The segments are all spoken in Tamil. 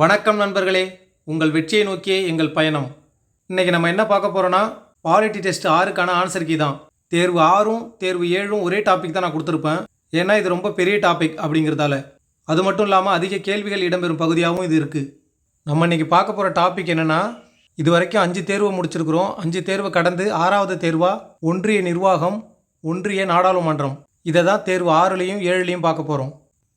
வணக்கம் நண்பர்களே. உங்கள் வெற்றியை நோக்கியே எங்கள் பயணம். இன்றைக்கி நம்ம என்ன பார்க்க போகிறோன்னா பாலிட்டி டெஸ்ட் ஆறுக்கான ஆன்சர் கீ தான். தேர்வு ஆறும் தேர்வு ஏழும் ஒரே டாபிக் தான் நான் கொடுத்துருப்பேன். ஏன்னா இது ரொம்ப பெரிய டாபிக் அப்படிங்கிறதால. அது மட்டும் இல்லாமல் அதிக கேள்விகள் இடம்பெறும் பகுதியாகவும் இது இருக்குது நம்ம இன்னைக்கு பார்க்க போகிற டாபிக் என்னென்னா இது வரைக்கும் அஞ்சு தேர்வை முடிச்சிருக்கிறோம். அஞ்சு தேர்வை கடந்து ஆறாவது தேர்வாக ஒன்றிய நிர்வாகம் ஒன்றிய நாடாளுமன்றம். இதை தான் தேர்வு ஆறுலேயும் ஏழுலேயும் பார்க்க போகிறோம்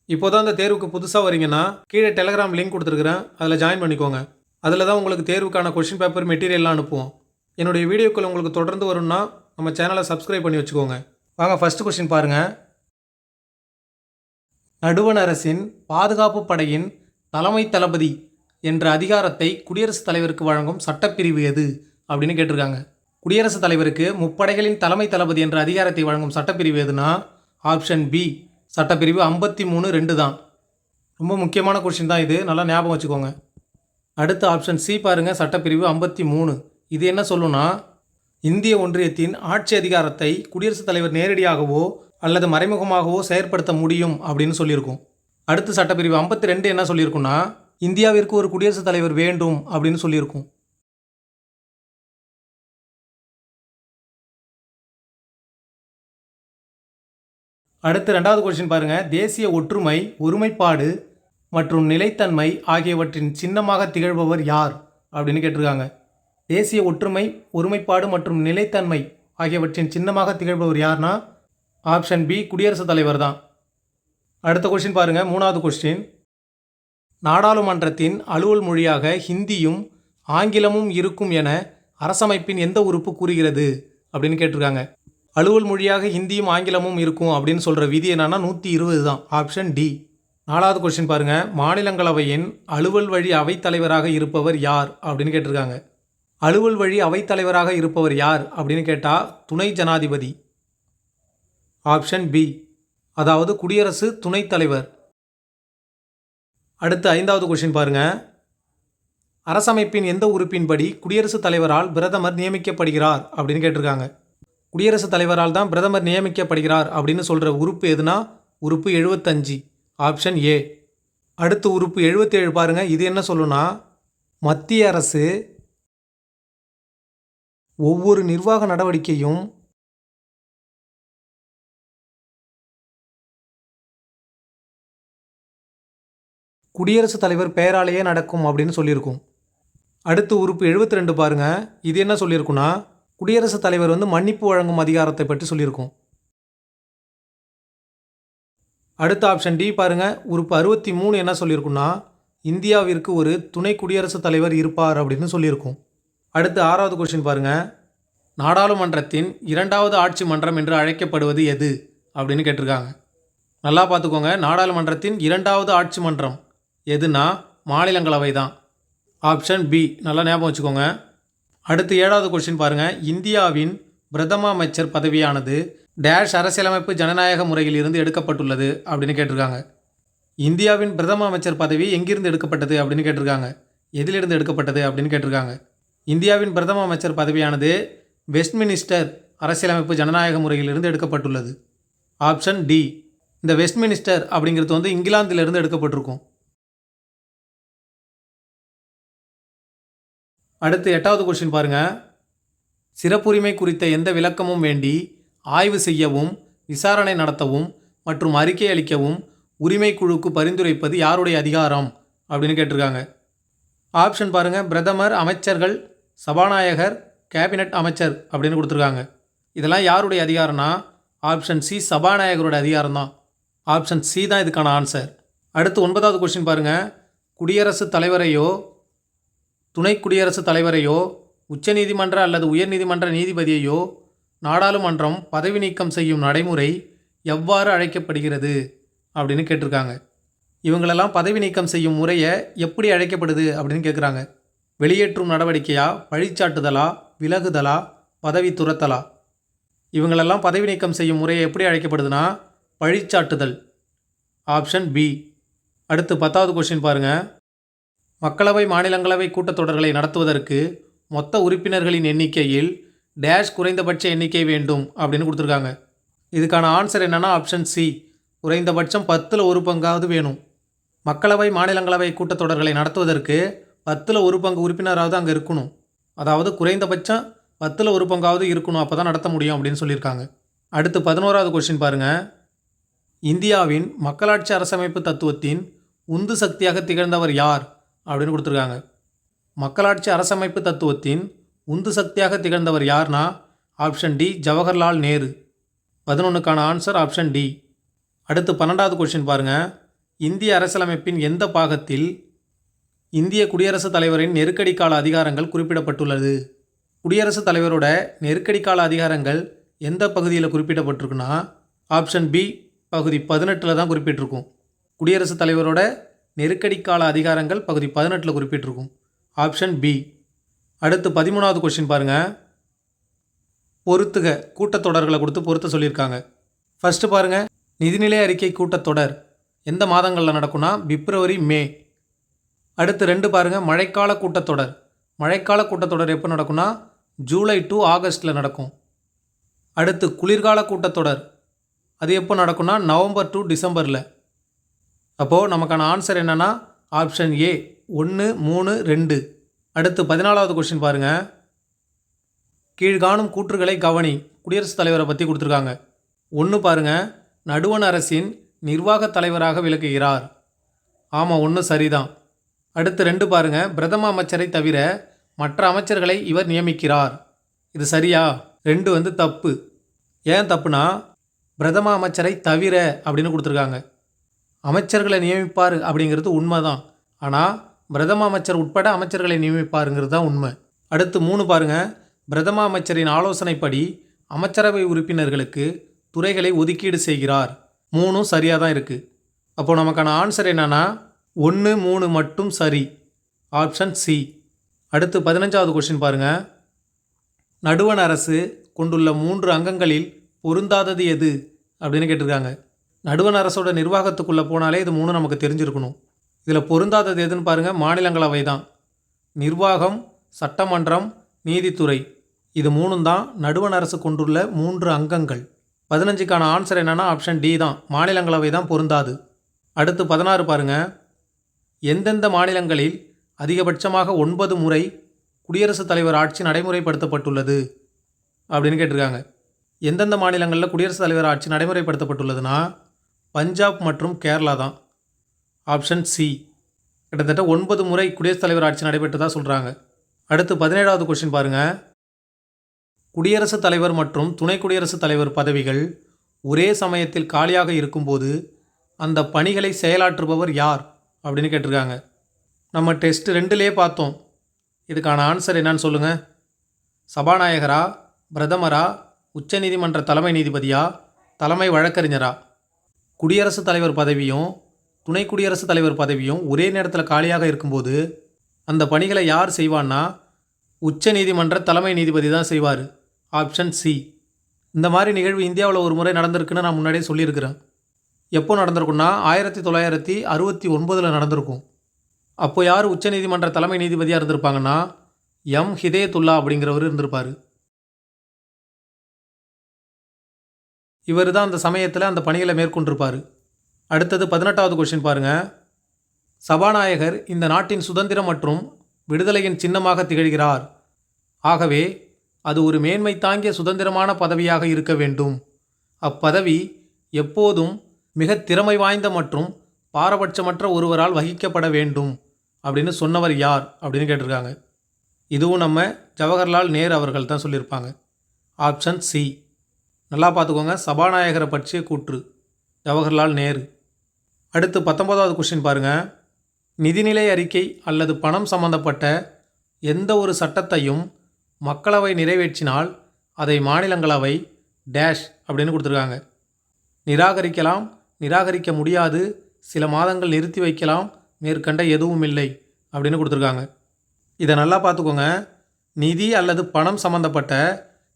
இப்போ தான் அந்த தேர்வுக்கு புதுசாக வரீங்கன்னா கீழே டெலகிராம் லிங்க் கொடுத்துருக்குறேன். அதில் ஜாயின் பண்ணிக்கோங்க. அதில் தான் உங்களுக்கு தேர்வுக்கான கொஷின் பேப்பர் மெட்டீரியல்லாம் அனுப்புவோம். என்னுடைய வீடியோக்கள் உங்களுக்கு தொடர்ந்து வரும்னா நம்ம சேனலை சப்ஸ்கிரைப் பண்ணி வச்சுக்கோங்க. வாங்க ஃபர்ஸ்ட் கொஷின் பாருங்கள் நடுவண் அரசின் பாதுகாப்பு படையின் தலைமை தளபதி என்ற அதிகாரத்தை குடியரசுத் தலைவருக்கு வழங்கும் சட்டப்பிரிவு எது? அப்படின்னு கேட்டிருக்காங்க. குடியரசுத் தலைவருக்கு முப்படைகளின் தலைமை தளபதி என்ற அதிகாரத்தை வழங்கும் சட்டப்பிரிவு எதுனா ஆப்ஷன் பி சட்டப்பிரிவு ஐம்பத்தி மூணு ரெண்டு தான். ரொம்ப முக்கியமான கொஷின் தான் இது. நல்லா ஞாபகம் வச்சுக்கோங்க. அடுத்த ஆப்ஷன் சி பாருங்கள் சட்டப்பிரிவு ஐம்பத்தி மூணு. இது என்ன சொல்லுன்னா இந்திய ஒன்றியத்தின் ஆட்சி அதிகாரத்தை குடியரசுத் தலைவர் நேரடியாகவோ அல்லது மறைமுகமாகவோ செயற்படுத்த முடியும் அப்படின்னு சொல்லியிருக்கும். அடுத்த சட்டப்பிரிவு ஐம்பத்தி ரெண்டு என்ன சொல்லியிருக்குன்னா இந்தியாவிற்கு ஒரு குடியரசுத் தலைவர் வேண்டும் அப்படின்னு சொல்லியிருக்கும். அடுத்து ரெண்டாவது கொஸ்டின் பாருங்கள் தேசிய ஒற்றுமை ஒருமைப்பாடு மற்றும் நிலைத்தன்மை ஆகியவற்றின் சின்னமாக திகழ்பவர் யார்? அப்படின்னு கேட்டிருக்காங்க. தேசிய ஒற்றுமை ஒருமைப்பாடு மற்றும் நிலைத்தன்மை ஆகியவற்றின் சின்னமாக திகழ்பவர் யார்னா? ஆப்ஷன் பி குடியரசுத் தலைவர் தான். அடுத்த கொஸ்டின் பாருங்கள் மூணாவது கொஸ்டின் நாடாளுமன்றத்தின் அலுவல் மொழியாக ஹிந்தியும் ஆங்கிலமும் இருக்கும் என அரசமைப்பின் எந்த உறுப்பு கூறுகிறது? அப்படின்னு கேட்டிருக்காங்க. அலுவல் மொழியாக ஹிந்தியும் ஆங்கிலமும் இருக்கும் அப்படின்னு சொல்கிற விதி என்னன்னா நூற்றி இருபது தான். ஆப்ஷன் டி நாலாவது கொஸ்டின் பாருங்கள் மாநிலங்களவையின் அலுவல் வழி அவைத்தலைவராக இருப்பவர் யார் அப்படின்னு கேட்டிருக்காங்க. அலுவல் வழி அவைத்தலைவராக இருப்பவர் யார் அப்படின்னு கேட்டால் துணை ஜனாதிபதி. ஆப்ஷன் பி அதாவது குடியரசு துணைத் தலைவர். அடுத்து ஐந்தாவது கொஸ்டின் பாருங்கள் அரசமைப்பின் எந்த உறுப்பின்படி குடியரசுத் தலைவரால் பிரதமர் நியமிக்கப்படுகிறார் அப்படின்னு கேட்டிருக்காங்க. குடியரசுத் தலைவரால் தான் பிரதமர் நியமிக்கப்படுகிறார் அப்படின்னு சொல்கிற உறுப்பு எதுனா? உறுப்பு எழுபத்தஞ்சு ஆப்ஷன் ஏ. அடுத்து உறுப்பு எழுபத்தேழு பாருங்கள் இது என்ன சொல்லுனா? மத்திய அரசு ஒவ்வொரு நிர்வாக நடவடிக்கையும் குடியரசுத் தலைவர் பெயராலேயே நடக்கும் அப்படின்னு சொல்லியிருக்கும். அடுத்து உறுப்பு எழுபத்தி ரெண்டு பாருங்கள் இது என்ன சொல்லியிருக்குன்னா குடியரசுத் தலைவர் வந்து மன்னிப்பு வழங்கும் அதிகாரத்தை பற்றி சொல்லியிருக்கும். அடுத்த ஆப்ஷன் டி பாருங்கள் உறுப்பு அறுபத்தி மூணு என்ன சொல்லியிருக்குன்னா இந்தியாவிற்கு ஒரு துணை குடியரசுத் தலைவர் இருப்பார் அப்படின்னு சொல்லியிருக்கும். அடுத்து ஆறாவது கொஸ்டின் பாருங்கள் நாடாளுமன்றத்தின் இரண்டாவது ஆட்சி மன்றம் என்று அழைக்கப்படுவது எது? அப்படின்னு கேட்டிருக்காங்க. நல்லா பார்த்துக்கோங்க. நாடாளுமன்றத்தின் இரண்டாவது ஆட்சி மன்றம் எதுனா மாநிலங்களவை தான் ஆப்ஷன் பி நல்லா ஞாபகம் வச்சுக்கோங்க. அடுத்து ஏழாவது கொஸ்டின் பாருங்கள் இந்தியாவின் பிரதம அமைச்சர் பதவியானது டேஷ் அரசியலமைப்பு ஜனநாயக முறையில் இருந்து எடுக்கப்பட்டுள்ளது அப்படின்னு கேட்டிருக்காங்க. இந்தியாவின் பிரதம அமைச்சர் பதவி எங்கிருந்து எடுக்கப்பட்டது அப்படின்னு கேட்டிருக்காங்க. எதிலிருந்து எடுக்கப்பட்டது அப்படின்னு கேட்டிருக்காங்க. இந்தியாவின் பிரதம அமைச்சர் பதவியானது வெஸ்ட்மினிஸ்டர் அரசியலமைப்பு ஜனநாயக முறையிலிருந்து எடுக்கப்பட்டுள்ளது. ஆப்ஷன் டி இந்த வெஸ்ட்மினிஸ்டர் அப்படிங்கிறது வந்து இங்கிலாந்திலிருந்து எடுக்கப்பட்டிருக்கும். அடுத்து எட்டாவது கொஸ்டின் பாருங்க. சிறப்புரிமை குறித்த எந்த விளக்கமும் வேண்டி ஆய்வு செய்யவும் விசாரணை நடத்தவும் மற்றும் அறிக்கை அளிக்கவும் உரிமை குழுக்கு பரிந்துரைப்பது யாருடைய அதிகாரம்? அப்படின்னு கேட்டிருக்காங்க. ஆப்ஷன் பாருங்க. பிரதமர் அமைச்சர்கள் சபாநாயகர் கேபினட் அமைச்சர் அப்படின்னு கொடுத்துருக்காங்க. இதெல்லாம் யாருடைய அதிகாரம்னா? ஆப்ஷன் சி சபாநாயகரோட அதிகாரம் தான் ஆப்ஷன் சி தான் இதுக்கான ஆன்சர் அடுத்து ஒன்பதாவது கொஸ்டின் பாருங்கள் குடியரசுத் தலைவரையோ துணை குடியரசுத் தலைவரையோ உச்சநீதிமன்ற அல்லது உயர்நீதிமன்ற நீதிபதியையோ நாடாளுமன்றம் பதவி நீக்கம் செய்யும் நடைமுறை எவ்வாறு அழைக்கப்படுகிறது அப்படின்னு கேட்டிருக்காங்க. இவங்களெல்லாம் பதவி நீக்கம் செய்யும் முறையை எப்படி அழைக்கப்படுது அப்படின்னு கேட்குறாங்க. வெளியேற்றும் நடவடிக்கையா பழிச்சாட்டுதலா விலகுதலா பதவி துரத்தலா? இவங்களெல்லாம் பதவி நீக்கம் செய்யும் முறையை எப்படி அழைக்கப்படுதுன்னா பழிச்சாட்டுதல். Option B. அடுத்து பத்தாவது கொஸ்டின் பாருங்கள் மக்களவை மாநிலங்களவை கூட்டத்தொடர்களை நடத்துவதற்கு மொத்த உறுப்பினர்களின் எண்ணிக்கையில் டேஷ் குறைந்தபட்ச எண்ணிக்கை வேண்டும் அப்படின்னு கொடுத்துருக்காங்க. இதுக்கான ஆன்சர் என்னென்னா ஆப்ஷன் சி. குறைந்தபட்சம் பத்தில் ஒரு பங்காவது வேணும். மக்களவை மாநிலங்களவை கூட்டத்தொடர்களை நடத்துவதற்கு பத்தில் ஒரு பங்கு உறுப்பினராவது அங்கே இருக்கணும். அதாவது குறைந்தபட்சம் பத்தில் ஒரு பங்காவது இருக்கணும் அப்போ தான் நடத்த முடியும் அப்படின்னு சொல்லியிருக்காங்க. அடுத்து பதினோராவது கொஸ்டின் பாருங்கள் இந்தியாவின் மக்களாட்சி அரசமைப்பு தத்துவத்தின் உந்து சக்தியாக திகழ்ந்தவர் யார்? அப்படின்னு கொடுத்துருக்காங்க. மக்களாட்சி அரசமைப்பு தத்துவத்தின் உந்து சக்தியாக திகழ்ந்தவர் யார்னா ஆப்ஷன் டி ஜவஹர்லால் நேரு. பதினொன்றுக்கான ஆன்சர் ஆப்ஷன் டி. அடுத்து பன்னெண்டாவது கொஸ்டின் பாருங்கள் இந்திய அரசியலமைப்பின் எந்த பாகத்தில் இந்திய குடியரசுத் தலைவரின் நெருக்கடி கால அதிகாரங்கள் குறிப்பிடப்பட்டுள்ளது? குடியரசுத் தலைவரோட நெருக்கடி கால அதிகாரங்கள் எந்த பகுதியில் குறிப்பிடப்பட்டிருக்குன்னா ஆப்ஷன் பி பகுதி பதினெட்டில் தான் குறிப்பிட்டிருக்கும். குடியரசுத் தலைவரோட நெருக்கடி கால அதிகாரங்கள் பகுதி பதினெட்டில் குறிப்பிட்டிருக்கும். ஆப்ஷன் பி அடுத்து பதிமூணாவது கொஷின் பாருங்கள் பொறுத்துக கூட்டத்தொடர்களை கொடுத்து பொறுத்த சொல்லியிருக்காங்க. ஃபஸ்ட்டு பாருங்கள் நிதிநிலை அறிக்கை கூட்டத்தொடர் எந்த மாதங்களில் நடக்கும்னா? பிப்ரவரி மே. அடுத்து ரெண்டு பாருங்கள் மழைக்கால கூட்டத்தொடர். மழைக்கால கூட்டத்தொடர் எப்போ நடக்கும்னா? ஜூலை டு ஆகஸ்ட்டில் நடக்கும். அடுத்து குளிர்கால கூட்டத்தொடர். அது எப்போ நடக்கும்னா? நவம்பர் டு டிசம்பரில். அப்போது நமக்கான ஆன்சர் என்னென்னா ஆப்ஷன் ஏ ஒன்று மூணு ரெண்டு. அடுத்து பதினாலாவது கொஸ்டின் பாருங்கள் கீழ்காணும் கூற்றுகளை கவனி. குடியரசுத் தலைவரை பற்றி கொடுத்துருக்காங்க. ஒன்று பாருங்கள் நடுவண் அரசின் நிர்வாகத் தலைவராக விளக்குகிறார். ஆமாம் ஒன்று சரிதான். அடுத்து ரெண்டு பாருங்க. பிரதம அமைச்சரை தவிர மற்ற அமைச்சர்களை இவர் நியமிக்கிறார். இது சரியா? ரெண்டு வந்து தப்பு. ஏன் தப்புனா பிரதம அமைச்சரை தவிர அப்படின்னு கொடுத்துருக்காங்க. அமைச்சர்களை நியமிப்பார் அப்படிங்கிறது உண்மை தான் ஆனால் பிரதம அமைச்சர் உட்பட அமைச்சர்களை நியமிப்பாருங்கிறது தான் உண்மை. அடுத்து மூணு பாருங்கள் பிரதம அமைச்சரின் ஆலோசனைப்படி அமைச்சரவை உறுப்பினர்களுக்கு துறைகளை ஒதுக்கீடு செய்கிறார். மூணும் சரியாக தான் இருக்குது அப்போது நமக்கான ஆன்சர் என்னென்னா ஒன்று மூணு மட்டும் சரி. ஆப்ஷன் சி அடுத்து பதினஞ்சாவது கொஸ்டின் பாருங்கள் நடுவண் அரசு கொண்டுள்ள மூன்று அங்கங்களில் பொருந்தாதது எது? அப்படின்னு கேட்டிருக்காங்க. நடுவண் அரசோட நிர்வாகத்துக்குள்ளே போனாலே இது மூணு நமக்கு தெரிஞ்சிருக்கணும். இதில் பொருந்தாதது எதுன்னு பாருங்கள் மாநிலங்களவை தான் நிர்வாகம் சட்டமன்றம் நீதித்துறை. இது மூணும் தான் நடுவண் அரசு கொண்டுள்ள மூன்று அங்கங்கள். பதினஞ்சுக்கான ஆன்சர் என்னென்னா ஆப்ஷன் டி தான். மாநிலங்களவை தான் பொருந்தாது. அடுத்து பதினாறு பாருங்கள் எந்தெந்த மாநிலங்களில் அதிகபட்சமாக ஒன்பது முறை குடியரசுத் தலைவர் ஆட்சி நடைமுறைப்படுத்தப்பட்டுள்ளது அப்படின்னு கேட்டிருக்காங்க. எந்தெந்த மாநிலங்களில் குடியரசுத் தலைவர் ஆட்சி நடைமுறைப்படுத்தப்பட்டுள்ளதுன்னா பஞ்சாப் மற்றும் கேரளா தான். Option C. கிட்டத்தட்ட ஒன்பது முறை குடியரசுத் தலைவர் ஆட்சி நடைபெற்றதா சொல்கிறாங்க அடுத்து பதினேழாவது கொஸ்டின் பாருங்கள் குடியரசுத் தலைவர் மற்றும் துணை குடியரசுத் தலைவர் பதவிகள் ஒரே சமயத்தில் காலியாக இருக்கும்போது அந்த பணிகளை செயலாற்றுபவர் யார் அப்படின்னு கேட்டிருக்காங்க. நம்ம டெஸ்ட் ரெண்டுலேயே பார்த்தோம். இதுக்கான ஆன்சர் என்னன்னு சொல்லுங்கள் சபாநாயகரா பிரதமரா உச்சநீதிமன்ற தலைமை நீதிபதியா தலைமை வழக்கறிஞரா? குடியரசுத் தலைவர் பதவியும் துணை குடியரசுத் தலைவர் பதவியும் ஒரே நேரத்தில் காலியாக இருக்கும்போது அந்த பணிகளை யார் செய்வான்னா உச்ச நீதிமன்ற தலைமை நீதிபதி தான் செய்வார். Option C. இந்த மாதிரி நிகழ்வு இந்தியாவில் ஒரு முறை நடந்திருக்குன்னு நான் முன்னாடியே சொல்லியிருக்கிறேன். எப்போ நடந்திருக்குன்னா ஆயிரத்தி தொள்ளாயிரத்தி அறுபத்தி ஒன்பதில் நடந்திருக்கும். அப்போ யார் உச்சநீதிமன்ற தலைமை நீதிபதியாக இருந்திருப்பாங்கன்னா எம். ஹிதேத்துல்லா அப்படிங்கிறவர் இருந்திருப்பார். இவர் தான் அந்த சமயத்தில் அந்த பணிகளை மேற்கொண்டிருப்பார். அடுத்தது பதினெட்டாவது கொஷின் பாருங்கள் சபாநாயகர் இந்த நாட்டின் சுதந்திரம் மற்றும் விடுதலையின் சின்னமாக திகழ்கிறார். ஆகவே அது ஒரு மேன்மை தாங்கிய சுதந்திரமான பதவியாக இருக்க வேண்டும். அப்பதவி எப்போதும் மிக திறமை வாய்ந்த மற்றும் பாரபட்சமற்ற ஒருவரால் வகிக்கப்பட வேண்டும் அப்படின்னு சொன்னவர் யார் அப்படின்னு கேட்டிருக்காங்க. இதுவும் நம்ம ஜவஹர்லால் நேரு அவர்கள் தான் சொல்லியிருப்பாங்க. ஆப்ஷன் சி நல்லா பார்த்துக்கோங்க. சபாநாயகரை பற்றிய கூற்று. ஜவஹர்லால் நேரு. அடுத்து பத்தொன்பதாவது கொஷின் பாருங்கள் நிதிநிலை அறிக்கை அல்லது பணம் சம்பந்தப்பட்ட எந்த ஒரு சட்டத்தையும் மக்களவை நிறைவேற்றினால் அதை மாநிலங்களவை டேஷ் அப்படின்னு கொடுத்துருக்காங்க. நிராகரிக்கலாம் நிராகரிக்க முடியாது சில மாதங்கள் நிறுத்தி வைக்கலாம் மேற்கண்ட எதுவும் இல்லை அப்படின்னு கொடுத்துருக்காங்க. இதை நல்லா பார்த்துக்கோங்க. நிதி அல்லது பணம் சம்பந்தப்பட்ட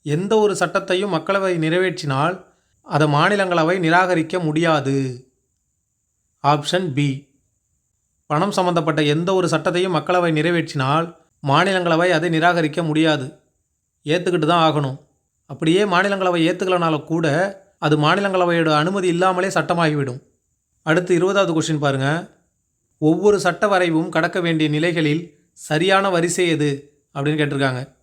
எந்த ஒரு சட்டத்தையும் மக்களவை நிறைவேற்றினால் அதை மாநிலங்களவை நிராகரிக்க முடியாது. Option B. பணம் சம்பந்தப்பட்ட எந்த ஒரு சட்டத்தையும் மக்களவை நிறைவேற்றினால் மாநிலங்களவை அதை நிராகரிக்க முடியாது. ஏற்றுக்கிட்டு தான் ஆகணும். அப்படியே மாநிலங்களவை ஏற்றுக்கலனாலும் கூட அது மாநிலங்களவையோட அனுமதி இல்லாமலே சட்டமாகிவிடும். அடுத்து இருபதாவது கொஸ்டின் பாருங்கள் ஒவ்வொரு சட்ட வரைவும் கடக்க வேண்டிய நிலைகளில் சரியான வரிசை எது? அப்படின்னு கேட்டிருக்காங்க.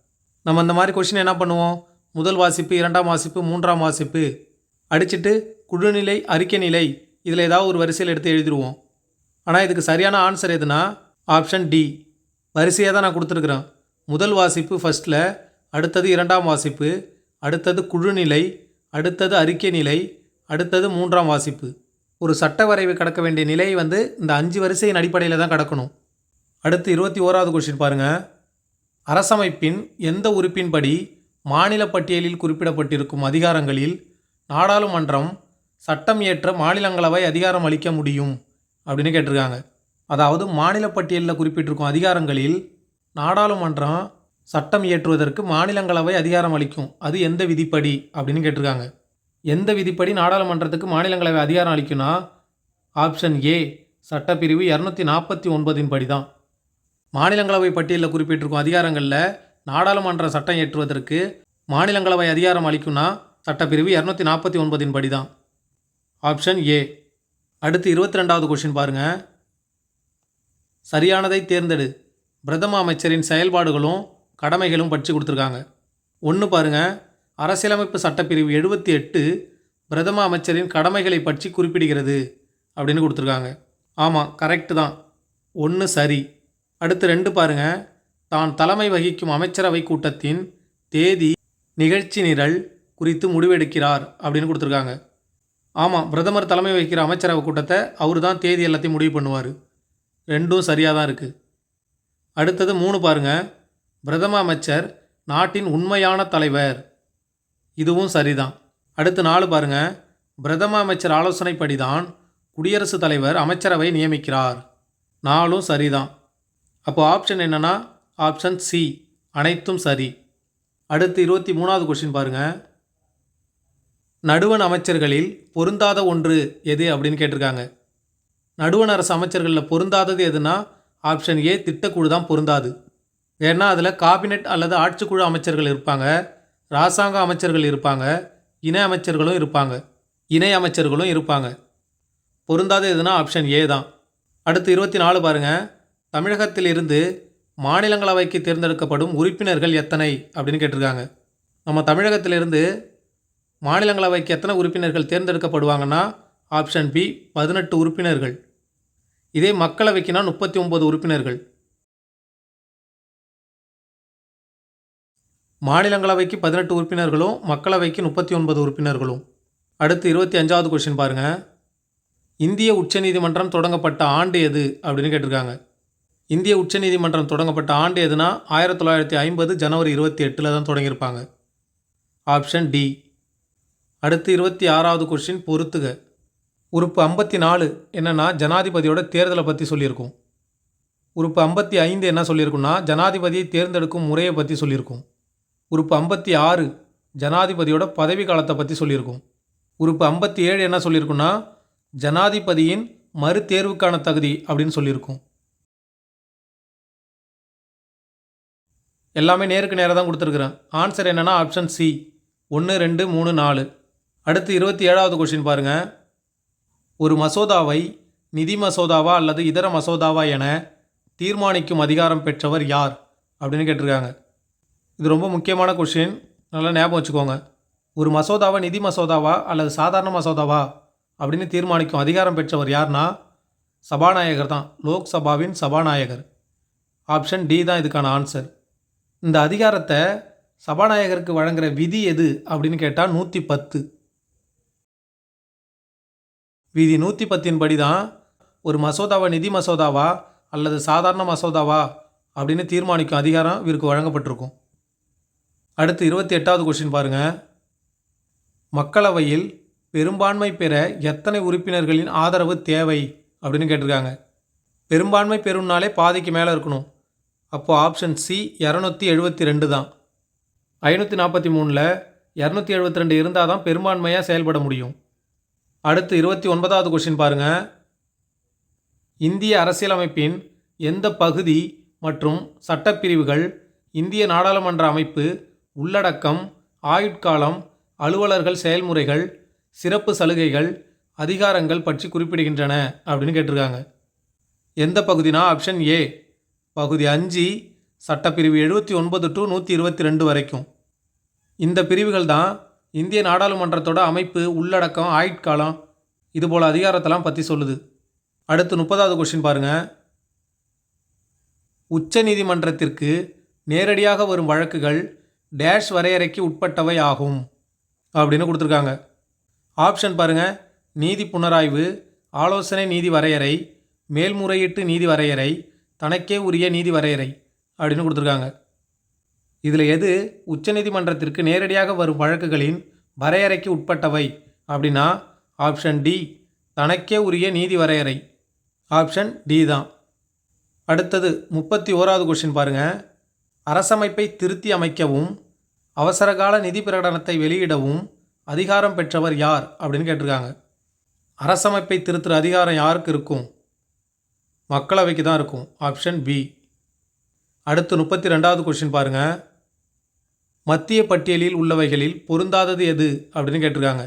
நம்ம இந்த மாதிரி கொஷின் என்ன பண்ணுவோம்? முதல் வாசிப்பு இரண்டாம் வாசிப்பு மூன்றாம் வாசிப்பு. அடிச்சிட்டு குழுநிலை அறிக்கை நிலை இதில் ஏதாவது ஒரு வரிசையில் எடுத்து எழுதிடுவோம். ஆனால் இதுக்கு சரியான ஆன்சர் எதுனா ஆப்ஷன் டி வரிசையாக தான் நான் கொடுத்துருக்குறேன். முதல் வாசிப்பு ஃபஸ்ட்டில் அடுத்தது இரண்டாம் வாசிப்பு அடுத்தது குழுநிலை அடுத்தது அறிக்கை நிலை அடுத்தது மூன்றாம் வாசிப்பு. ஒரு சட்ட வரைவு கடக்க வேண்டிய நிலை வந்து இந்த அஞ்சு வரிசையின் அடிப்படையில் தான் கடக்கணும். அடுத்து இருபத்தி ஓராவது கொஷின் பாருங்கள் அரசமைப்பின் எந்த உறுப்பின்படி மாநில பட்டியலில் குறிப்பிடப்பட்டிருக்கும் அதிகாரங்களில் நாடாளுமன்றம் சட்டம் இயற்ற மாநிலங்களவை அதிகாரம் அளிக்க முடியும் அப்படின்னு கேட்டிருக்காங்க. அதாவது மாநில பட்டியலில் குறிப்பிட்டிருக்கும் அதிகாரங்களில் நாடாளுமன்றம் சட்டம் இயற்றுவதற்கு மாநிலங்களவை அதிகாரம் அளிக்கும். அது எந்த விதிப்படி அப்படின்னு கேட்டிருக்காங்க. எந்த விதிப்படி நாடாளுமன்றத்துக்கு மாநிலங்களவை அதிகாரம் அளிக்கும்னா ஆப்ஷன் ஏ சட்டப்பிரிவு இரநூத்தி நாற்பத்தி ஒன்பதின் படி தான் மாநிலங்களவை பட்டியலில் குறிப்பிட்டிருக்கும் அதிகாரங்களில் நாடாளுமன்ற சட்டம் இயற்றுவதற்கு மாநிலங்களவை அதிகாரம் அளிக்கும்னா சட்டப்பிரிவு இரநூத்தி நாற்பத்தி ஒன்பதின் படி தான் ஆப்ஷன் ஏ. அடுத்து இருபத்தி ரெண்டாவது கொஷின் பாருங்கள் சரியானதை தேர்ந்தெடு. பிரதம அமைச்சரின் செயல்பாடுகளும் கடமைகளும் பற்றி கொடுத்துருக்காங்க. ஒன்று பாருங்கள் அரசியலமைப்பு சட்டப்பிரிவு எழுபத்தி எட்டு பிரதம அமைச்சரின் கடமைகளை பற்றி குறிப்பிடுகிறது அப்படின்னு கொடுத்துருக்காங்க. ஆமாம் கரெக்டு தான். ஒன்று சரி. அடுத்து ரெண்டு பாருங்க. தான் தலைமை வகிக்கும் அமைச்சரவை கூட்டத்தின் தேதி நிகழ்ச்சி நிரல் குறித்து முடிவெடுக்கிறார் அப்படின்னு கொடுத்துருக்காங்க. ஆமாம் பிரதமர் தலைமை வகிக்கிற அமைச்சரவை கூட்டத்தை அவர் தான் தேதி எல்லாத்தையும் முடிவு பண்ணுவார். ரெண்டும் சரியாக தான் இருக்குது அடுத்தது மூணு பாருங்க. பிரதம அமைச்சர் நாட்டின் உண்மையான தலைவர். இதுவும் சரிதான். அடுத்து நாலு பாருங்க. பிரதம அமைச்சர் ஆலோசனைப்படி தான் குடியரசுத் தலைவர் அமைச்சரவை நியமிக்கிறார். நாலும் சரிதான். அப்போது ஆப்ஷன் என்னென்னா ஆப்ஷன் சி அனைத்தும் சரி. அடுத்து இருபத்தி மூணாவது கொஸ்டின் பாருங்கள் நடுவண் அமைச்சர்களில் பொருந்தாத ஒன்று எது அப்படின்னு கேட்டிருக்காங்க. நடுவண் அரசு அமைச்சர்களில் பொருந்தாதது எதுனா ஆப்ஷன் ஏ திட்டக்குழு தான் பொருந்தாது. ஏன்னா அதில் காபினெட் அல்லது ஆட்சிக்குழு அமைச்சர்கள் இருப்பாங்க. ராசாங்க அமைச்சர்கள் இருப்பாங்க. இணை அமைச்சர்களும் இருப்பாங்க. இணை அமைச்சர்களும் இருப்பாங்க. பொருந்தாத எதுனா ஆப்ஷன் ஏ தான். அடுத்து இருபத்தி நாலு பாருங்கள் தமிழகத்திலிருந்து மாநிலங்களவைக்கு தேர்ந்தெடுக்கப்படும் உறுப்பினர்கள் எத்தனை அப்படின்னு கேட்டிருக்காங்க. நம்ம தமிழகத்திலிருந்து மாநிலங்களவைக்கு எத்தனை உறுப்பினர்கள் தேர்ந்தெடுக்கப்படுவாங்கன்னா ஆப்ஷன் பி பதினெட்டு உறுப்பினர்கள். இதே மக்களவைக்குனா முப்பத்தி ஒன்பது உறுப்பினர்கள். மாநிலங்களவைக்கு பதினெட்டு உறுப்பினர்களும் மக்களவைக்கு முப்பத்தி ஒன்பது உறுப்பினர்களும். அடுத்து இருபத்தி அஞ்சாவது கொஸ்டின் பாருங்கள் இந்திய உச்சநீதிமன்றம் தொடங்கப்பட்ட ஆண்டு எது அப்படின்னு கேட்டிருக்காங்க. இந்திய உச்சநீதிமன்றம் தொடங்கப்பட்ட ஆண்டு எதுனா ஆயிரத்தி தொள்ளாயிரத்தி ஐம்பது ஜனவரி இருபத்தி எட்டில் தான் தொடங்கியிருப்பாங்க. Option D. அடுத்து இருபத்தி ஆறாவது கொஷின் பொறுத்துக. உறுப்பு ஐம்பத்தி நாலு என்னென்னா ஜனாதிபதியோட தேர்தலை பற்றி சொல்லியிருக்கோம். உறுப்பு ஐம்பத்தி ஐந்து என்ன சொல்லியிருக்குன்னா ஜனாதிபதியை தேர்ந்தெடுக்கும் முறையை பற்றி சொல்லியிருக்கோம். உறுப்பு ஐம்பத்தி ஆறு ஜனாதிபதியோட பதவி காலத்தை பற்றி சொல்லியிருக்கோம். உறுப்பு ஐம்பத்தி ஏழு என்ன சொல்லியிருக்குன்னா ஜனாதிபதியின் மறு தேர்வுக்கான தகுதி அப்படின்னு சொல்லியிருக்கோம். எல்லாமே நேருக்கு நேராக தான் கொடுத்துருக்குறேன். ஆன்சர் என்னென்னா ஆப்ஷன் சி ஒன்று ரெண்டு மூணு நாலு. அடுத்து இருபத்தி ஏழாவது கொஷின் பாருங்கள் ஒரு மசோதாவை நிதி மசோதாவா அல்லது இதர மசோதாவா என தீர்மானிக்கும் அதிகாரம் பெற்றவர் யார்? அப்படின்னு கேட்டிருக்காங்க. இது ரொம்ப முக்கியமான கொஷின் நல்லா ஞாபகம் வச்சுக்கோங்க. ஒரு மசோதாவை நிதி மசோதாவா அல்லது சாதாரண மசோதாவா அப்படின்னு தீர்மானிக்கும் அதிகாரம் பெற்றவர் யார்னா சபாநாயகர் தான். லோக்சபாவின் சபாநாயகர். ஆப்ஷன் டி தான் இதுக்கான ஆன்சர் இந்த அதிகாரத்தை சபாநாயகருக்கு வழங்குகிற விதி எது அப்படின்னு கேட்டால் நூற்றி பத்து. விதி நூற்றி பத்தின் படி தான் ஒரு மசோதாவை நிதி மசோதாவா அல்லது சாதாரண மசோதாவா அப்படின்னு தீர்மானிக்கும் அதிகாரம் இவருக்கு வழங்கப்பட்டிருக்கும். அடுத்து இருபத்தி எட்டாவது கொஸ்டின் பாருங்கள் மக்களவையில் பெரும்பான்மை பெற எத்தனை உறுப்பினர்களின் ஆதரவு தேவை அப்படின்னு கேட்டிருக்காங்க. பெரும்பான்மை பெறும்னாலே பாதிக்கு மேலே இருக்கணும். அப்போது ஆப்ஷன் சி இரநூத்தி எழுபத்தி ரெண்டு தான். ஐநூற்றி நாற்பத்தி மூணில் இரநூத்தி எழுபத்தி ரெண்டு இருந்தால் தான் பெரும்பான்மையாக செயல்பட முடியும். அடுத்து இருபத்தி ஒன்பதாவது கொஷின் பாருங்கள் இந்திய அரசியலமைப்பின் எந்த பகுதி மற்றும் சட்டப்பிரிவுகள் இந்திய நாடாளுமன்ற அமைப்பு உள்ளடக்கம் ஆயுட்காலம் அலுவலர்கள் செயல்முறைகள் சிறப்பு சலுகைகள் அதிகாரங்கள் பற்றி குறிப்பிடுகின்றன அப்படின்னு கேட்டிருக்காங்க. எந்த பகுதினா ஆப்ஷன் ஏ பகுதி அஞ்சு சட்டப்பிரிவு எழுபத்தி ஒன்பது டு நூற்றி இருபத்தி ரெண்டு வரைக்கும். இந்த பிரிவுகள் தான் இந்திய நாடாளுமன்றத்தோட அமைப்பு உள்ளடக்கம் ஆயுட்காலம் இதுபோல் அதிகாரத்தெல்லாம் பற்றி சொல்லுது. அடுத்து முப்பதாவது கொஷின் பாருங்கள் உச்ச நீதிமன்றத்திற்கு நேரடியாக வரும் வழக்குகள் டேஷ் வரையறைக்கு உட்பட்டவை ஆகும் அப்படின்னு கொடுத்துருக்காங்க. ஆப்ஷன் பாருங்கள் நீதி புனராய்வு ஆலோசனை நீதி வரையறை மேல்முறையீட்டு நீதி வரையறை தனக்கே உரிய நீதி வரையறை அப்படின்னு கொடுத்துருக்காங்க. இதில் எது உச்சநீதிமன்றத்திற்கு நேரடியாக வரும் வழக்குகளின் வரையறைக்கு உட்பட்டவை அப்படின்னா ஆப்ஷன் டி தனக்கே உரிய நீதி வரையறை. ஆப்ஷன் டி தான். அடுத்தது முப்பத்தி ஓராவது கொஷின் பாருங்கள் அரசமைப்பை திருத்தி அமைக்கவும் அவசரகால நிதி பிரகடனத்தை வெளியிடவும் அதிகாரம் பெற்றவர் யார் அப்படின்னு கேட்டிருக்காங்க. அரசமைப்பை திருத்துற அதிகாரம் யாருக்கு இருக்கும்? மக்களவைக்கு தான் இருக்கும். ஆப்ஷன் பி அடுத்து முப்பத்தி ரெண்டாவது கொஷின் பாருங்கள் மத்திய பட்டியலில் உள்ளவைகளில் பொருந்தாதது எது அப்படின்னு கேட்டிருக்காங்க.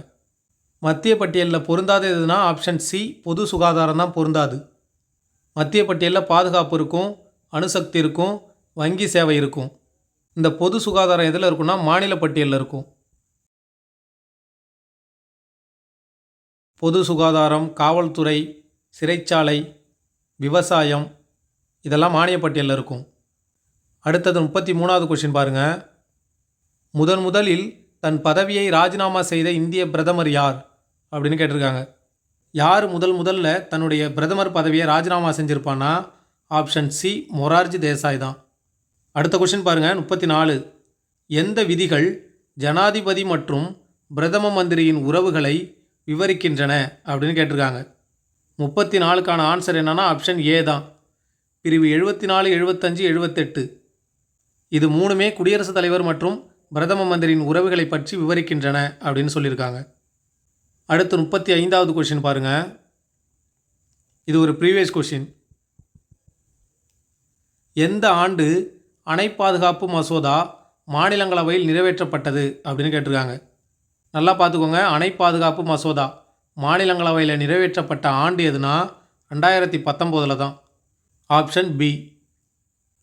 மத்திய பட்டியலில் பொருந்தாதது எதுனா ஆப்ஷன் சி பொது சுகாதாரம் தான் பொருந்தாது. மத்திய பட்டியலில் பாதுகாப்பு இருக்கும் அணுசக்தி இருக்கும் வங்கி சேவை இருக்கும். இந்த பொது சுகாதாரம் எதில் இருக்குன்னா மாநில பட்டியலில் இருக்கும். பொது சுகாதாரம் காவல்துறை சிறைச்சாலை விவசாயம் இதெல்லாம் மானியப்பட்டியலில் இருக்கும். அடுத்தது முப்பத்தி மூணாவது கொஷின் பாருங்கள் முதன் முதலில் தன் பதவியை ராஜினாமா செய்த இந்திய பிரதமர் யார்? அப்படின்னு கேட்டிருக்காங்க. யார் முதல் முதல்ல தன்னுடைய பிரதமர் பதவியை ராஜினாமா செஞ்சுருப்பான்னா? ஆப்ஷன் சி மொரார்ஜி தேசாய் தான். அடுத்த கொஷின் பாருங்கள் முப்பத்தி நாலு. எந்த விதிகள் ஜனாதிபதி மற்றும் பிரதம மந்திரியின் உறவுகளை விவரிக்கின்றன? அப்படின்னு கேட்டிருக்காங்க. முப்பத்தி நாலுக்கான ஆன்சர் என்னன்னா ஆப்ஷன் ஏ தான். பிரிவு எழுபத்தி நாலு எழுபத்தஞ்சு எழுபத்தெட்டு. இது மூணுமே குடியரசுத் தலைவர் மற்றும் பிரதம மந்திரியின் உறவுகளை பற்றி விவரிக்கின்றன அப்படின்னு சொல்லியிருக்காங்க. அடுத்து முப்பத்தி ஐந்தாவது கொஷின் பாருங்கள் இது ஒரு ப்ரீவியஸ் கொஷின் எந்த ஆண்டு அணை பாதுகாப்பு மசோதா மாநிலங்களவையில் நிறைவேற்றப்பட்டது அப்படின்னு கேட்டிருக்காங்க. நல்லா பார்த்துக்கோங்க. அணை பாதுகாப்பு மசோதா. மாநிலங்களவையில் நிறைவேற்றப்பட்ட ஆண்டு எதுனா ரெண்டாயிரத்தி பத்தொம்போதில் தான். Option B.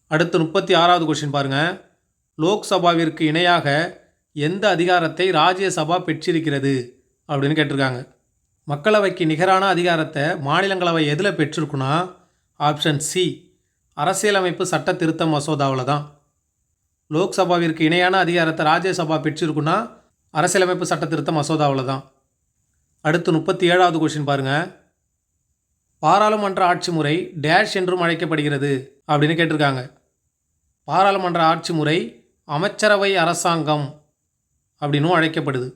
அடுத்து முப்பத்தி ஆறாவது கொஷின் பாருங்கள் லோக்சபாவிற்கு இணையாக எந்த அதிகாரத்தை ராஜ்யசபா பெற்றிருக்கிறது அப்படின்னு கேட்டிருக்காங்க. மக்களவைக்கு நிகரான அதிகாரத்தை மாநிலங்களவை எதில் பெற்றிருக்குன்னா ஆப்ஷன் சி. அரசியலமைப்பு சட்ட திருத்த மசோதாவில் தான். லோக்சபாவிற்கு இணையான அதிகாரத்தை ராஜ்யசபா பெற்றிருக்குன்னா அரசியலமைப்பு சட்ட திருத்த மசோதாவில் தான். அடுத்து முப்பத்தி ஏழாவது கொஷின் பாருங்கள் பாராளுமன்ற ஆட்சி முறை டேஷ் என்றும் அழைக்கப்படுகிறது அப்படின்னு கேட்டிருக்காங்க. பாராளுமன்ற ஆட்சி முறை அமைச்சரவை அரசாங்கம் அப்படின்னும் அழைக்கப்படுது.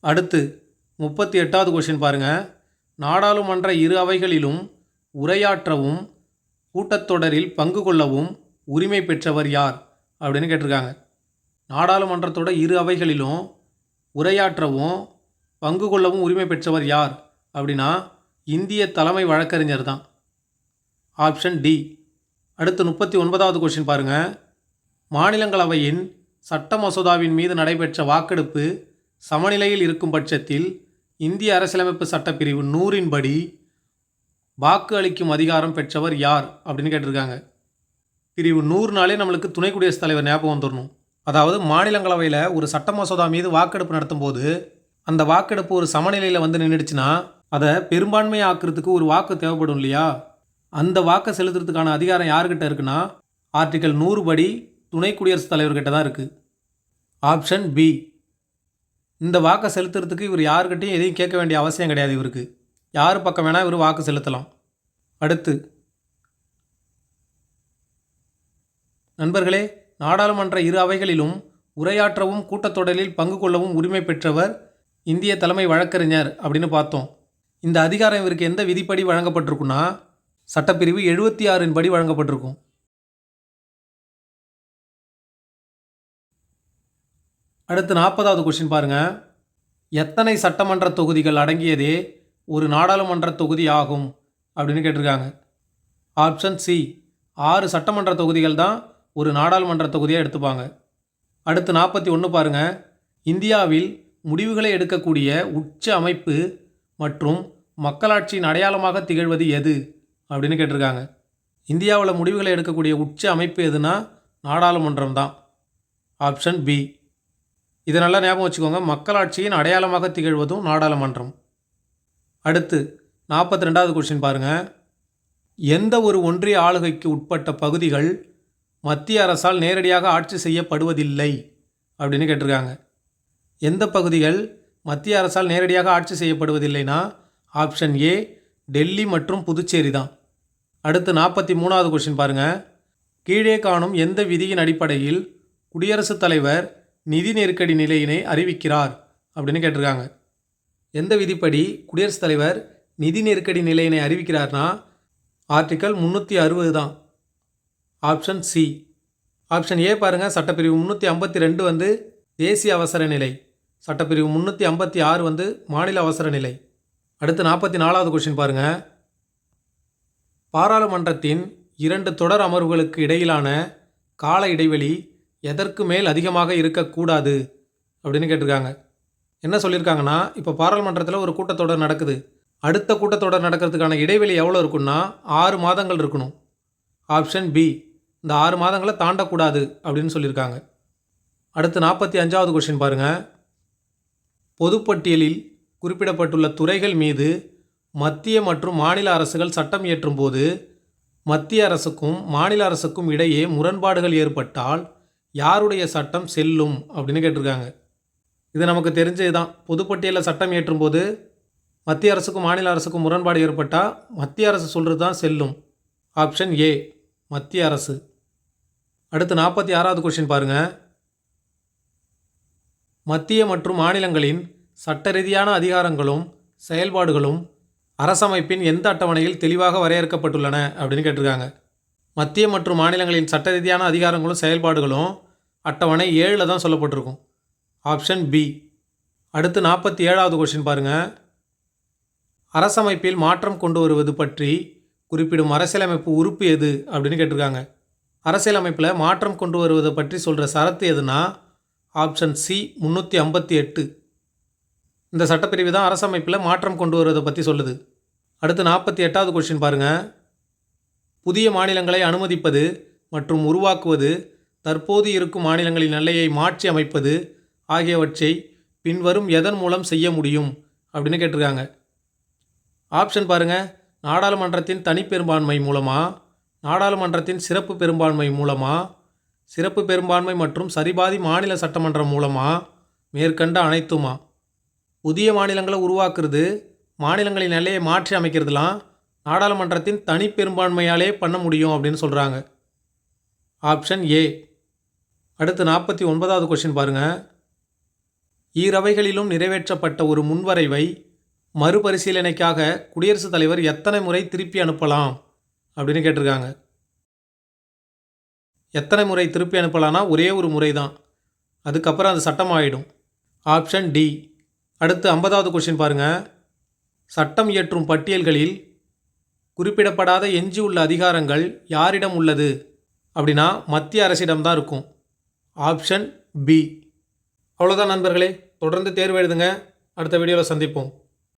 அடுத்து முப்பத்தி எட்டாவது கொஷின் பாருங்கள் நாடாளுமன்ற இரு அவைகளிலும் உரையாற்றவும் கூட்டத்தொடரில் பங்கு கொள்ளவும் உரிமை பெற்றவர் யார் அப்படின்னு கேட்டிருக்காங்க. நாடாளுமன்றத்தோட இரு அவைகளிலும் உரையாற்றவும் பங்கு கொள்ளவும் உரிமை பெற்றவர் யார்? அப்படின்னா இந்திய தலைமை வழக்கறிஞர் தான். Option D. அடுத்து முப்பத்தி ஒன்பதாவது கொஷின் பாருங்கள் மாநிலங்களவையின் சட்ட மசோதாவின் மீது நடைபெற்ற வாக்கெடுப்பு சமநிலையில் இருக்கும் பட்சத்தில் இந்திய அரசியலமைப்பு சட்டப்பிரிவு நூறின்படி வாக்கு அளிக்கும் அதிகாரம் பெற்றவர் யார்? அப்படின்னு கேட்டிருக்காங்க. பிரிவு நூறுனாலே நம்மளுக்கு துணை குடியரசுத் தலைவர் ஞாபகம் வந்துடணும் அதாவது மாநிலங்களவையில் ஒரு சட்ட மசோதா மீது வாக்கெடுப்பு நடத்தும்போது அந்த வாக்கெடுப்பு ஒரு சமநிலையில் வந்து நின்றுடுச்சுன்னா அதை பெரும்பான்மை ஆக்குறதுக்கு ஒரு வாக்கு தேவைப்படும் இல்லையா? அந்த வாக்கை செலுத்துறதுக்கான அதிகாரம் யார்கிட்ட இருக்குன்னா ஆர்டிக்கல் நூறு படி துணை குடியரசுத் தலைவர்கிட்ட தான் இருக்குது ஆப்ஷன் பி. இந்த வாக்கை செலுத்துறதுக்கு இவர் யாருக்கிட்டையும் எதையும் கேட்க வேண்டிய அவசியம் கிடையாது இவருக்கு. யார் பக்கம் வேணால் இவர் வாக்கு செலுத்தலாம். அடுத்து. நண்பர்களே நாடாளுமன்ற இரு அவைகளிலும் உரையாற்றவும் கூட்டத்தொடரில் பங்கு கொள்ளவும் உரிமை பெற்றவர் இந்திய தலைமை வழக்கறிஞர் அப்படின்னு பார்த்தோம். இந்த அதிகாரம் இவருக்கு எந்த விதிப்படி வழங்கப்பட்டிருக்குன்னா சட்டப்பிரிவு எழுபத்தி ஆறின் படி வழங்கப்பட்டிருக்கும். அடுத்து நாற்பதாவது கொஷின் பாருங்கள் எத்தனை சட்டமன்ற தொகுதிகள் அடங்கியதே ஒரு நாடாளுமன்ற தொகுதி ஆகும் அப்படின்னு கேட்டிருக்காங்க. ஆப்ஷன் சி ஆறு சட்டமன்ற தொகுதிகள் தான் ஒரு நாடாளுமன்ற தொகுதியாக எடுத்துப்பாங்க. அடுத்து நாற்பத்தி ஒன்று பாருங்கள் இந்தியாவில் முடிவுகளை எடுக்கக்கூடிய உச்ச அமைப்பு மற்றும் மக்களாட்சியின் அடையாளமாக திகழ்வது எது அப்படின்னு கேட்டிருக்காங்க. இந்தியாவில் முடிவுகளை எடுக்கக்கூடிய உச்ச அமைப்பு எதுனா நாடாளுமன்றம் தான். Option B. இதை நல்லா ஞாபகம் வச்சுக்கோங்க. மக்களாட்சியின் அடையாளமாக திகழ்வதும் நாடாளுமன்றம். அடுத்து நாற்பத்தி ரெண்டாவது கொஸ்டின் பாருங்கள் எந்த ஒரு ஒன்றிய ஆளுகைக்கு உட்பட்ட பகுதிகள் மத்திய அரசால் நேரடியாக ஆட்சி செய்யப்படுவதில்லை அப்படின்னு கேட்டிருக்காங்க. எந்த பகுதிகள் மத்திய அரசால் நேரடியாக ஆட்சி செய்யப்படுவதில்லைனா ஆப்ஷன் ஏ டெல்லி மற்றும் புதுச்சேரி தான். அடுத்து நாற்பத்தி மூணாவது கொஸ்டின் பாருங்கள் கீழே காணும் எந்த விதியின் அடிப்படையில் குடியரசுத் தலைவர் நிதி நெருக்கடி நிலையினை அறிவிக்கிறார் அப்படின்னு கேட்டிருக்காங்க. எந்த விதிப்படி குடியரசுத் தலைவர் நிதி நெருக்கடி நிலையினை அறிவிக்கிறார்னா ஆர்டிக்கல் முந்நூற்றி அறுபது தான். Option C. ஆப்ஷன் ஏ பாருங்கள் சட்டப்பிரிவு முந்நூற்றி ஐம்பத்தி ரெண்டு வந்து தேசிய அவசர நிலை. சட்டப்பிரிவு முந்நூற்றி ஐம்பத்தி ஆறு வந்து மாநில அவசர நிலை. அடுத்து நாற்பத்தி நாலாவது கொஷின் பாருங்கள் பாராளுமன்றத்தின் இரண்டு தொடர் அமர்வுகளுக்கு இடையிலான கால இடைவெளி எதற்கு மேல் அதிகமாக இருக்கக்கூடாது அப்படின்னு கேட்டிருக்காங்க. என்ன சொல்லியிருக்காங்கன்னா இப்போ பாராளுமன்றத்தில் ஒரு கூட்டத்தொடர் நடக்குது. அடுத்த கூட்டத்தொடர் நடக்கிறதுக்கான இடைவெளி எவ்வளோ இருக்குன்னா ஆறு மாதங்கள் இருக்கணும். ஆப்ஷன் பி இந்த ஆறு மாதங்களை தாண்டக்கூடாது அப்படின்னு சொல்லியிருக்காங்க. அடுத்து நாற்பத்தி அஞ்சாவது கொஷின் பாருங்கள் பொதுப்பட்டியலில் குறிப்பிடப்பட்டுள்ள துறைகள் மீது மத்திய மற்றும் மாநில அரசுகள் சட்டம் இயற்றும் போது மத்திய அரசுக்கும் மாநில அரசுக்கும் இடையே முரண்பாடுகள் ஏற்பட்டால் யாருடைய சட்டம் செல்லும் அப்படின்னு கேட்டிருக்காங்க. இது நமக்கு தெரிஞ்சது தான் பொதுப்பட்டியலில் சட்டம் இயற்றும் போது மத்திய அரசுக்கும் மாநில அரசுக்கும் முரண்பாடு ஏற்பட்டால் மத்திய அரசு சொல்கிறது தான் செல்லும். ஆப்ஷன் ஏ மத்திய அரசு. அடுத்து நாற்பத்தி ஆறாவது கொஷின் பாருங்கள் மத்திய மற்றும் மாநிலங்களின் சட்டரீதியான அதிகாரங்களும் செயல்பாடுகளும் அரசமைப்பின் எந்த அட்டவணையில் தெளிவாக வரையறுக்கப்பட்டுள்ளன அப்படின்னு கேட்டிருக்காங்க. மத்திய மற்றும் மாநிலங்களின் சட்டரீதியான அதிகாரங்களும் செயல்பாடுகளும் அட்டவணை ஏழில் தான் சொல்லப்பட்டிருக்கும். Option B. அடுத்து நாற்பத்தி ஏழாவது கொஷின் பாருங்கள் அரசமைப்பில் மாற்றம் கொண்டு வருவது பற்றி குறிப்பிடும் அரசியலமைப்பு உறுப்பு எது அப்படின்னு கேட்டிருக்காங்க. அரசியலமைப்பில் மாற்றம் கொண்டு வருவதை பற்றி சொல்கிற சரத்து எதுனா ஆப்ஷன் சி முந்நூற்றி ஐம்பத்தி எட்டு. இந்த சட்டப்பிரிவு தான் அரசமைப்பில் மாற்றம் கொண்டு வருவதை பற்றி சொல்லுது. அடுத்து நாற்பத்தி எட்டாவது கொஸ்டின் பாருங்கள் புதிய மாநிலங்களை அனுமதிப்பது மற்றும் உருவாக்குவது தற்போது இருக்கும் மாநிலங்களின் நிலையை மாற்றி அமைப்பது ஆகியவற்றை பின்வரும் எதன் மூலம் செய்ய முடியும் அப்படின்னு கேட்டிருக்காங்க. ஆப்ஷன் பாருங்கள் நாடாளுமன்றத்தின் தனிப்பெரும்பான்மை மூலமா? நாடாளுமன்றத்தின் சிறப்பு பெரும்பான்மை மூலமா? சிறப்பு பெரும்பான்மை மற்றும் சரிபாதி மாநில சட்டமன்றம் மூலமா? மேற்கண்ட அனைத்துமா? புதிய மாநிலங்களை உருவாக்குறது மாநிலங்களின் எல்லையை மாற்றி அமைக்கிறதுலாம் நாடாளுமன்றத்தின் தனிப்பெரும்பான்மையாலே பண்ண முடியும் அப்படின்னு சொல்கிறாங்க ஆப்ஷன் ஏ. அடுத்து நாற்பத்தி ஒன்பதாவது கொஷின் பாருங்கள் ஈரவைகளிலும் நிறைவேற்றப்பட்ட ஒரு முன்வரைவை மறுபரிசீலனைக்காக குடியரசுத் தலைவர் எத்தனை முறை திருப்பி அனுப்பலாம் அப்படின்னு கேட்டிருக்காங்க. எத்தனை முறை திருப்பி அனுப்பலான்னா ஒரே ஒரு முறை தான் அதுக்கப்புறம் அது சட்டமாயிடும். Option D. அடுத்து ஐம்பதாவது கொஷின் பாருங்கள் சட்டம் இயற்றும் பட்டியல்களில் குறிப்பிடப்படாத எஞ்சியுள்ள அதிகாரங்கள் யாரிடம் உள்ளது? அப்படின்னா மத்திய அரசிடம் தான் இருக்கும். ஆப்ஷன் பி அவ்வளோதான் நண்பர்களே. தொடர்ந்து தேர்வு எழுதுங்க. அடுத்த வீடியோவில் சந்திப்போம்.